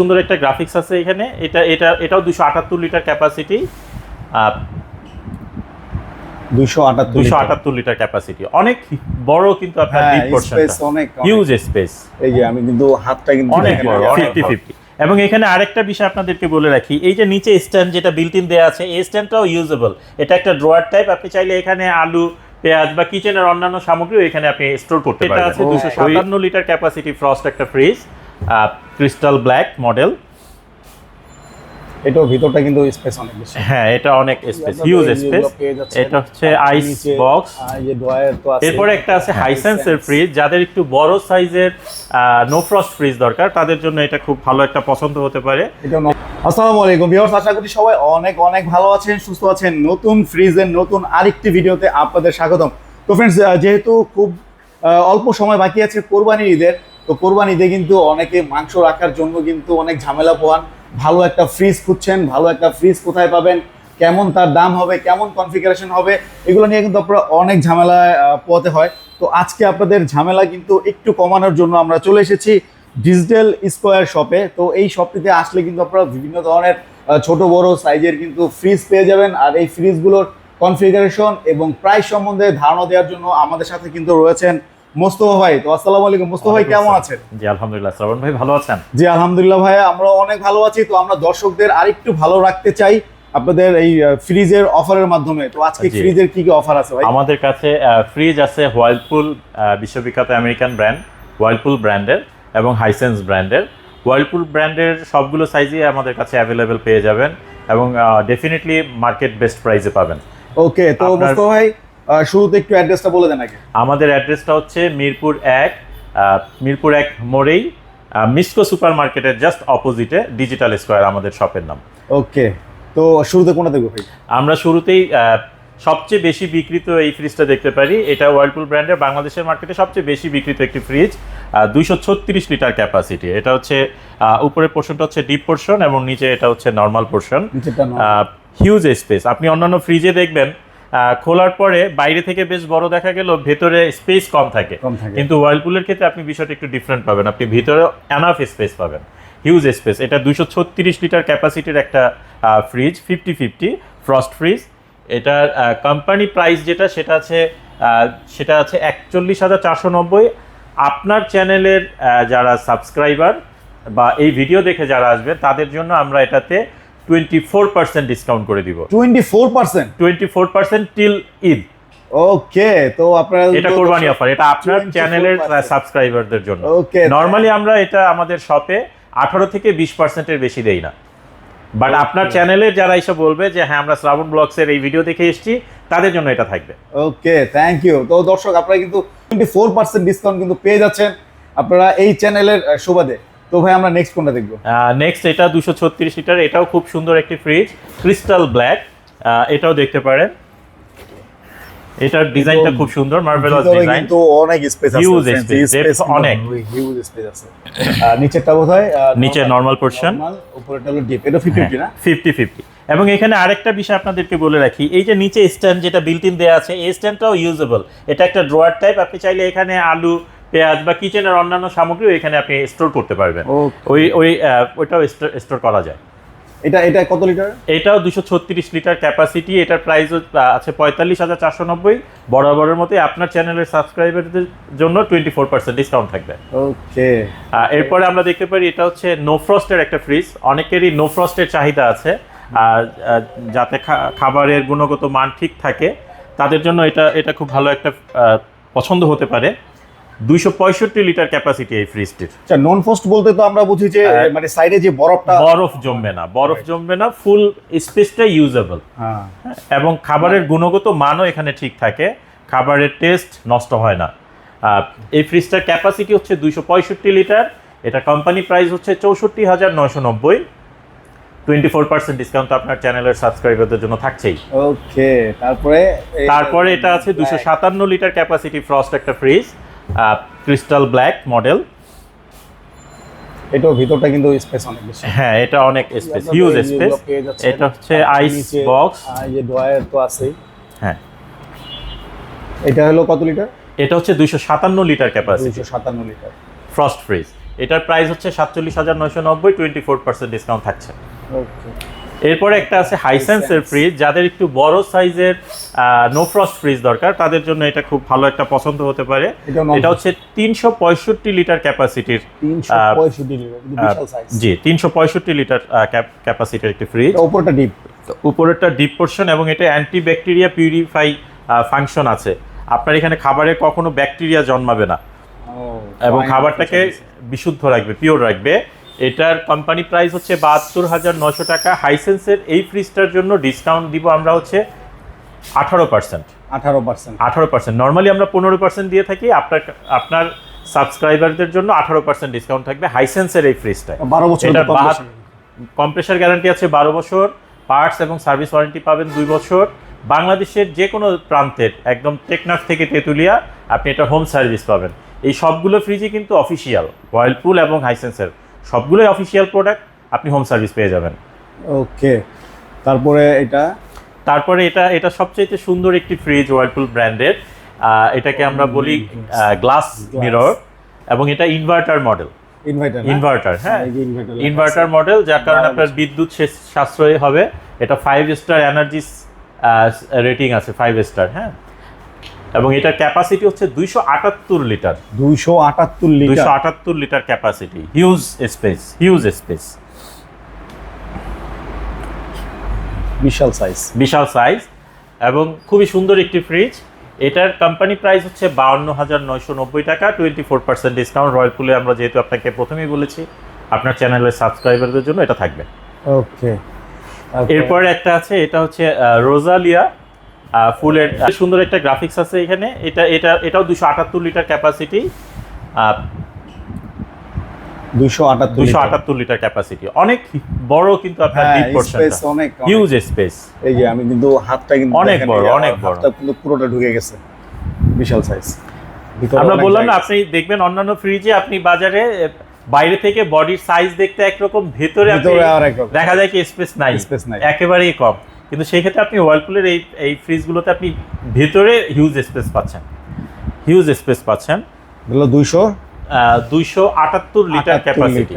সুন্দর একটা গ্রাফিক্স আছে এখানে। এটা এটা এটাও দুশো আটাত্তর লিটার ক্যাপাসিটি দুশো আটাত্তর দুশো আটাত্তর লিটার ক্যাপাসিটি অনেক বড় কিন্তু আপনার হ্যাঁ ডিপ পোর্শনটা অনেক হিউজ স্পেস এই যে আমি কিন্তু হাতটা কিন্তু অনেক বড় ফিফটি ফিফটি। এবং এখানে আরেকটা বিষয় আপনাদেরকে বলে রাখি এই যে নিচে স্ট্যান্ড যেটা বিল্ট ইন দেওয়া আছে এই স্ট্যান্ডটাও ইউজেবল এটা একটা ড্রয়ার টাইপ আপনি চাইলে এখানে আলু পেঁয়াজ বা কিচেনের অন্যান্য সামগ্রীও এখানে আপনি স্টোর করতে পারবেন। এটা আছে দুশো সাতান্ন লিটার ক্যাপাসিটি ফ্রস্ট একটা ফ্রিজ ক্রিস্টাল ব্ল্যাক মডেল এটাও ভিতরটা কিন্তু স্পেস অনেক বেশি। হ্যাঁ এটা অনেক স্পেস হিউজ স্পেস। এটা হচ্ছে আইস বক্স যে ড্রয়ার তো আছে। এরপরে একটা আছে হ্যাঁ, হাইসেন্সের ফ্রিজ যাদের একটু বড় সাইজের নো ফ্রস্ট ফ্রিজ দরকার তাদের জন্য এটা খুব ভালো একটা পছন্দ হতে পারে। আসসালামু আলাইকুম ভিউয়ার্স আশা করি সবাই অনেক অনেক ভালো আছেন সুস্থ আছেন। নতুন ফ্রিজের নতুন আরেকটি ভিডিওতে আপনাদের স্বাগতম। তো ফ্রেন্ডস যেহেতু খুব অল্প সময় বাকি আছে কোরবানি ঈদের তো কোরবানি ঈদে কিন্তু অনেকে মাংস রাখার জন্য কিন্তু অনেক ঝামেলা পোয়ান ভালো একটা ফ্রিজ খুঁজছেন, ভালো একটা ফ্রিজ কোথায় পাবেন, কেমন তার দাম হবে, কেমন কনফিগারেশন হবে, এগুলো নিয়ে কিন্তু আপনারা অনেক ঝামেলায় পোয়াতে হয়। তো আজকে আপনাদের ঝামেলা কিন্তু একটু কমানোর জন্য আমরা চলে এসেছি ডিজিটাল স্কোয়ার শপে। তো এই শপটিতে আসলে কিন্তু আপনারা বিভিন্ন ধরনের ছোট, বড় সাইজের কিন্তু ফ্রিজ পেয়ে যাবেন। আর এই ফ্রিজগুলোর কনফিগারেশন এবং প্রাইস সম্বন্ধে ধারণা দেওয়ার জন্য আমাদের সাথে কিন্তু রয়েছেন মোস্তফা ভাই তো আসসালামু আলাইকুম। মোস্তফা ভাই কেমন আছেন? জি আলহামদুলিল্লাহ। শ্রাবণ ভাই ভালো আছেন? জি আলহামদুলিল্লাহ ভাই আমরা অনেক ভালো আছি। তো আমরা দর্শকদের আরেকটু ভালো রাখতে চাই আপনাদের এই ফ্রিজের অফারের মাধ্যমে। তো আজকে ফ্রিজের কি কি অফার আছে ভাই? আমাদের কাছে ফ্রিজ আছে ওয়ার্লপুল বিশ্ববিখ্যাত আমেরিকান ব্র্যান্ড ওয়ার্লপুল ব্র্যান্ডের এবং হাইসেন্স ব্র্যান্ডের। ওয়ার্লপুল ব্র্যান্ডের সবগুলো সাইজই আমাদের কাছে অ্যাভেলেবেল পেয়ে যাবেন এবং ডেফিনেটলি মার্কেট বেস্ট প্রাইসে পাবেন। ওকে তো মোস্তফা ভাই শুরুতে একটু অ্যাড্রেসটা বলে দেন আগে। আমাদের অ্যাড্রেসটা হচ্ছে মিরপুর এক মিরপুর এক মোড়েই মিসকো সুপার মার্কেটের জাস্ট অপোজিটে ডিজিটাল স্কোয়ার আমাদের শপের নাম। ওকে তো শুরুতে কোনটা দেখব ভাই? আমরা শুরুতেই সবচেয়ে বেশি বিক্রিত এই ফ্রিজটা দেখতে পারি। এটা ওয়ার্লপুল ব্র্যান্ডের বাংলাদেশের মার্কেটে সবচেয়ে বেশি বিক্রিত একটি ফ্রিজ দুইশো ছত্রিশ লিটার ক্যাপাসিটি এটা হচ্ছে উপরের পোর্শনটা হচ্ছে ডিপ পোর্শন এবং নিচে এটা হচ্ছে নর্মাল পোর্শন হিউজ স্পেস আপনি অন্যান্য ফ্রিজে দেখবেন খোলার পরে বাইরে থেকে বেশ বড় দেখা গেল ভেতরে স্পেস কম থাকে। কিন্তু ওয়ার্লপুলের ক্ষেত্রে আপনি বিষয়টা একটু ডিফারেন্ট পাবেন। আপনি ভিতরে অ্যানাফ স্পেস পাবেন। হিউজ স্পেস এটা দুশো ছত্রিশ লিটার ক্যাপাসিটির একটা fridge fifty fifty frost fridge এটার কোম্পানি প্রাইস যেটা সেটা আছে সেটা আছে একচল্লিশ হাজার চারশো নব্বই। আপনার চ্যানেলের যারা সাবস্ক্রাইবার বা এই ভিডিও দেখে যারা আসবে তাদের জন্য আমরা এটাতে টোয়েন্টি ফোর পার্সেন্ট ডিসকাউন্ট করে দিব। Twenty four percent twenty four percent till Eid okay তো আপনারা এটা কোরবানি অফার এটা আপনার চ্যানেলের সাবস্ক্রাইবারদের জন্য. নর্মালি আমরা এটা আমাদের শপে আঠারো থেকে বিশ পার্সেন্টের বেশি দেই না। বাট আপনার চ্যানেলের যারা এসে বলবে যে হ্যাঁ আমরা শ্রাবণ ব্লগসের এই ভিডিও দেখে এসেছি তাদের জন্য এটা থাকবে। ওকে থ্যাংক ইউ তো দর্শক আপনারা কিন্তু টোয়েন্টি ফোর পার্সেন্ট ডিসকাউন্ট কিন্তু পেয়ে যাচ্ছেন। আপনারা এই চ্যানেলের সুবাদে। তো ভাই আমরা নেক্সট কোনটা দেখব? নেক্সট এটা দুশো ছত্রিশ লিটার এটাও খুব সুন্দর একটি ফ্রিজ ক্রিস্টাল ব্ল্যাক এটাও দেখতে পারেন। এটার ডিজাইনটা খুব সুন্দর মার্ভেলাস ডিজাইন কিন্তু অনেক স্পেস আছে depth কিন্তু অনেক। হিউজ স্পেস আছে। নিচেরটা বোধহয় নিচে নরমাল normal, উপরেরটা হলো ডিপ এটা ফিফটি ফিফটি না? ফিফটি ফিফটি এবং এখানে আরেকটা বিষয় আপনাদেরকে বলে রাখি এই যে নিচে স্ট্যান্ড যেটা বিল্ট ইন দেওয়া আছে এই স্ট্যান্ডটাও ইউজেবল এটা একটা ড্রয়ার টাইপ আপনি চাইলে এখানে আলু পেঁয়াজ বা কিচেনের অন্যান্য সামগ্রীও এখানে আপনি স্টোর করতে পারবেন। ওই ওই ওইটাও স্টোর করা যায়। এটা এটা কত লিটার এটাও দুশো ছত্রিশ লিটার ক্যাপাসিটি এটার প্রাইস আছে পঁয়তাল্লিশ হাজার চারশো নব্বই। বরাবরের মতো আপনার চ্যানেলের সাবস্ক্রাইবারদের জন্য টোয়েন্টি ফোর পার্সেন্ট ডিসকাউন্ট থাকবে ওকে এরপরে আমরা দেখতে পারি এটা হচ্ছে নো ফ্রস্টের একটা ফ্রিজ অনেকেরই নো ফ্রস্টের চাহিদা আছে। আর যাতে খা- খাবারের গুণগত মান ঠিক থাকে তাদের জন্য এটা এটা খুব ভালো একটা পছন্দ হতে পারে। দুইশো পঁয়ষট্টি লিটার ক্যাপাসিটি এই ফ্রিজটির আচ্ছা নন ফোস্ট বলতে তো আমরা বুঝি যে হ্যাঁ। মানে সাইডে যে বরফটা বরফ জমবে না বরফ জমবে না ফুল স্পেসটা ইউজেবল হ্যাঁ। এবং খাবারের গুণগত মানও এখানে ঠিক থাকে খাবারের টেস্ট নষ্ট হয় না। এই ফ্রিজটার ক্যাপাসিটি হচ্ছে দুইশো পঁয়ষট্টি লিটার এটা কোম্পানি প্রাইস হচ্ছে চৌষট্টি হাজার নয়শো নব্বই। টোয়েন্টি ফোর পার্সেন্ট ডিসকাউন্ট আপনার চ্যানেলের সাবস্ক্রাইবারদের জন্য থাকছেই। ওকে তারপরে তারপরে এটা আছে দুশো সাতান্ন লিটার ক্যাপাসিটি ফ্রস্ট একটা ফ্রিজ ক্রিস্টাল ব্ল্যাক মডেল এটাও ভিতরটা কিন্তু স্পেস অনেক বেশি। হ্যাঁ এটা অনেক স্পেস হিউজ স্পেস এটা হচ্ছে আইস বক্স যে ড্রয়ার তো আছেই। হ্যাঁ। এটা হলো কত লিটার এটা হচ্ছে দুইশো সাতান্ন লিটার ক্যাপাসিটি দুইশো সাতান্ন লিটার ফ্রস্ট ফ্রিজ এটার প্রাইস হচ্ছে সাতচল্লিশ হাজার নয়শো নব্বই টোয়েন্টি ফোর পার্সেন্ট ডিসকাউন্ট থাকছে। ওকে এরপরে একটা আছে হাইসেন্সের। ফ্রিজ যাদের একটু বড় সাইজের নো ফ্রস্ট ফ্রিজ দরকার তাদের জন্য এটা খুব ভালো একটা পছন্দ হতে পারে। এটা হচ্ছে তিনশো পঁয়ষট্টি লিটার ক্যাপাসিটির জি তিনশো পঁয়ষট্টি লিটার ক্যাপাসিটির একটি ফ্রিজ ওপরটা ডিপ উপরেরটা ডিপ পোর্শন এবং এটা অ্যান্টি ব্যাকটেরিয়া পিউরিফাই ফাংশন আছে। আপনার এখানে খাবারে কখনো ব্যাকটেরিয়া জন্মাবে না। এবং খাবারটাকে বিশুদ্ধ রাখবে পিওর রাখবে। এটার কোম্পানি প্রাইস হচ্ছে বাহাত্তর হাজার নশো টাকা। হাইসেন্সের এই ফ্রিজটার জন্য ডিসকাউন্ট দিব আমরা হচ্ছে আঠারো পার্সেন্ট আঠারো পার্সেন্ট আঠারো পার্সেন্ট নর্মালি আমরা পনেরো পার্সেন্ট দিয়ে থাকি আপনার আপনার সাবস্ক্রাইবারদের জন্য আঠারো পার্সেন্ট ডিসকাউন্ট থাকবে হাইসেন্সের এই ফ্রিজটায় বারো বছর কম্প্রেসার গ্যারান্টি আছে বারো বছর পার্টস এবং সার্ভিস ওয়ারেন্টি পাবেন দুই বছর। বাংলাদেশের যে কোনো প্রান্তের একদম টেকনাফ থেকে তেঁতুলিয়া আপনি এটা হোম সার্ভিস পাবেন। এই সবগুলো ফ্রিজই কিন্তু অফিসিয়াল ওয়ার্লপুল এবং হাইসেন্সের সবগুলোই অফিসিয়াল প্রোডাক্ট আপনি হোম সার্ভিস পেয়ে যাবেন। ওকে তারপরে এটা? তারপরে এটা এটা সবচেয়ে সুন্দর একটি ফ্রিজ ওয়ার্লপুল ব্র্যান্ডের এটাকে আমরা বলি গ্লাস মিরর এবং এটা ইনভার্টার মডেল ইনভার্টার ইনভার্টার হ্যাঁ। ইনভার্টার মডেল যার কারণে আপনার বিদ্যুৎ সাশ্রয়ী হবে। এটা ফাইভ স্টার এনার্জি রেটিং আছে ফাইভ স্টার হ্যাঁ। এবং এটার ক্যাপাসিটি হচ্ছে দুইশো আটাত্তর লিটার। দুইশো আটাত্তর দুইশো আটাত্তর litre capacity huge space huge space বিশাল সাইজ বিশাল সাইজ এবং খুবই সুন্দর একটি ফ্রিজ এটার কোম্পানি প্রাইস হচ্ছে বাউন্ন হাজার নয়শো নব্বই টাকা টোয়েন্টি ফোর পার্সেন্ট ডিসকাউন্ট রয়্যালপুলে আমরা যেহেতু আপনাকে প্রথমেই বলেছি আপনার চ্যানেলের সাবস্ক্রাইবারদের জন্য এটা থাকবে। ওকে এরপরে একটা আছে এটা হচ্ছে রোজালিয়া ফুলের সুন্দর একটা গ্রাফিক্স আছে এখানে। এটা এটা এটাও দুশো আটাত্তর লিটার ক্যাপাসিটি দুশো আটাত্তর লিটার। ক্যাপাসিটি অনেক বড় কিন্তু আপনার হ্যাঁ স্পেস অনেক অনেক। হিউজ স্পেস এই যে আমি কিন্তু হাতটা কিন্তু অনেক বড়, অনেক বড়। কিন্তু পুরোটা ঢুকে গেছে বিশাল সাইজ আমরা বললাম না আপনি দেখবেন অন্যান্য ফ্রিজে আপনি বাজারে বাইরে থেকে বডির সাইজ দেখতে একরকম ভেতরে। দেখা যায় কি স্পেস নাই। Space নাই। একেবারেই কম। কিন্তু সেই ক্ষেত্রে আপনি ওয়ার্লপুলের এই এই ফ্রিজগুলোতে আপনি ভেতরে হিউজ স্পেস পাচ্ছেন। হিউজ স্পেস পাচ্ছেন। দুইশো? দুইশো আটাত্তর লিটার 78 ক্যাপাসিটি।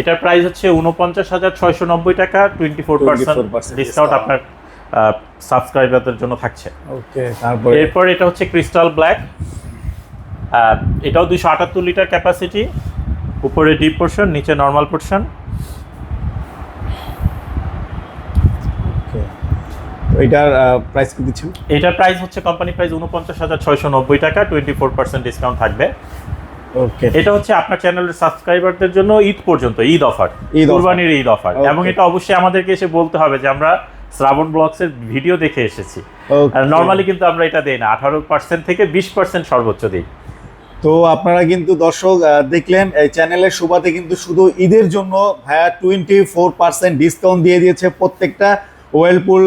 এটার প্রাইস হচ্ছে উনপঞ্চাশ হাজার ছয়শো নব্বই টাকা টোয়েন্টি ফোর পার্সেন্ট। ডিসকাউন্ট আপনার সাবস্ক্রাইবারদের জন্য থাকছে। তারপরে? এরপর এটা হচ্ছে ক্রিস্টাল ব্ল্যাক এটাও দুইশো আটাত্তর লিটার ক্যাপাসিটি উপরে ডিপ পোর্শন নিচে নর্মাল পোর্শন okay. তো এটার প্রাইস কি দিচ্ছেন? এটার প্রাইস হচ্ছে কোম্পানি প্রাইস উনপঞ্চাশ হাজার ছয়শো নব্বই টাকা টোয়েন্টি ফোর পার্সেন্ট ডিসকাউন্ট থাকবে। ওকে এটা হচ্ছে আপনার চ্যানেলের সাবস্ক্রাইবারদের জন্য ঈদ পর্যন্ত ঈদ অফার। কুরবানির ঈদ অফার এবং এটা অবশ্যই আমাদেরকে এসে বলতে হবে যে আমরা শ্রাবণ ব্লগসের ভিডিও দেখে এসেছি। আর নর্মালি কিন্তু আমরা এটা দেই না আঠারো পার্সেন্ট থেকে বিশ পার্সেন্ট সর্বোচ্চ দিই। তো আপনারা কিন্তু দর্শক দেখলেন এই চ্যানেলের সুবাদে কিন্তু শুধু ঈদের জন্য ভাইয়া টোয়েন্টি ফোর পার্সেন্ট ডিসকাউন্ট দিয়ে দিয়েছে প্রত্যেকটা ওয়েলপুল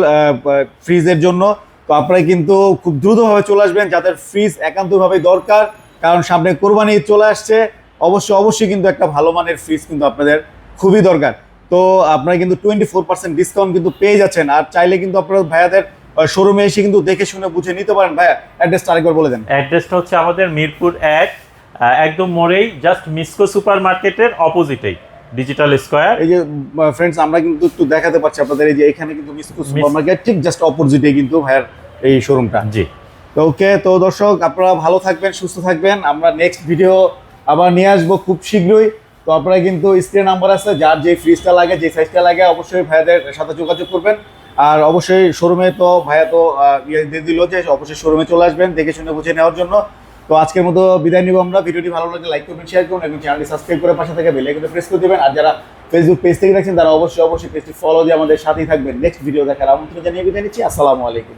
ফ্রিজের জন্য। তো আপনারা কিন্তু খুব দ্রুতভাবে চলে আসবেন, যাদের ফ্রিজ একান্তভাবে দরকার, কারণ সামনে কোরবানি চলে আসছে। অবশ্যই অবশ্যই কিন্তু একটা ভালো মানের ফ্রিজ কিন্তু আপনাদের খুবই দরকার। তো আপনারা কিন্তু টোয়েন্টি ফোর পার্সেন্ট ডিসকাউন্ট কিন্তু পেয়ে যাচ্ছেন। আর চাইলে কিন্তু আপনারা ভাইয়াদের শোরুমে এসে কিন্তু দেখে শুনে বুঝে নিতে পারেন। ভাইয়া অ্যাড্রেসটা আরেকবার বলে দেন। অ্যাড্রেসটা হচ্ছে আমাদের মিরপুর এক একদম মোড়েই জাস্ট মিসকো সুপার মার্কেটের অপোজিটেই ডিজিটাল স্কোয়ার এই যে ফ্রেন্ডস আমরা কিন্তু একটু দেখাতে পাচ্ছি আপনাদের এই যে এখানে কিন্তু মিসকো সুপার মার্কেট ঠিক জাস্ট অপোজিটে কিন্তু ভাইয়ার এই শোরুমটা জি। তো ওকে তো দর্শক আপনারা ভালো থাকবেন সুস্থ থাকবেন। আমরা নেক্সট ভিডিও আবার নিয়ে আসব খুব শীঘ্রই। তো আপনারা কিন্তু স্ক্রিন নাম্বার আছে যার যে ফ্রিজটা লাগে যে সাইজটা লাগে অবশ্যই ভাইয়াদের সাথে যোগাযোগ করবেন। আর অবশ্যই শোরুমে তো ভাইয়া তো ইয়ে দিয়ে দিল যে অবশ্যই শোরুমে চলে আসবেন দেখে শুনে বুঝে নেওয়ার জন্য। তো আজকের মতো বিদায় নিব আমরা। ভিডিওটি ভালো লাগলে লাইক করবেন শেয়ার করুন এবং চ্যানেলটি সাবস্ক্রাইব করে পাশে থেকে বেল প্রেস করে দেবেন। আর যারা ফেসবুক পেজ থেকে দেখছেন, তারা অবশ্যই অবশ্যই পেজটি ফলো দিয়ে আমাদের সাথেই থাকবেন। নেক্সট ভিডিও দেখার আমন্ত্রণ জানিয়ে বিদায় নিচ্ছি। আসসালামু আলাইকুম।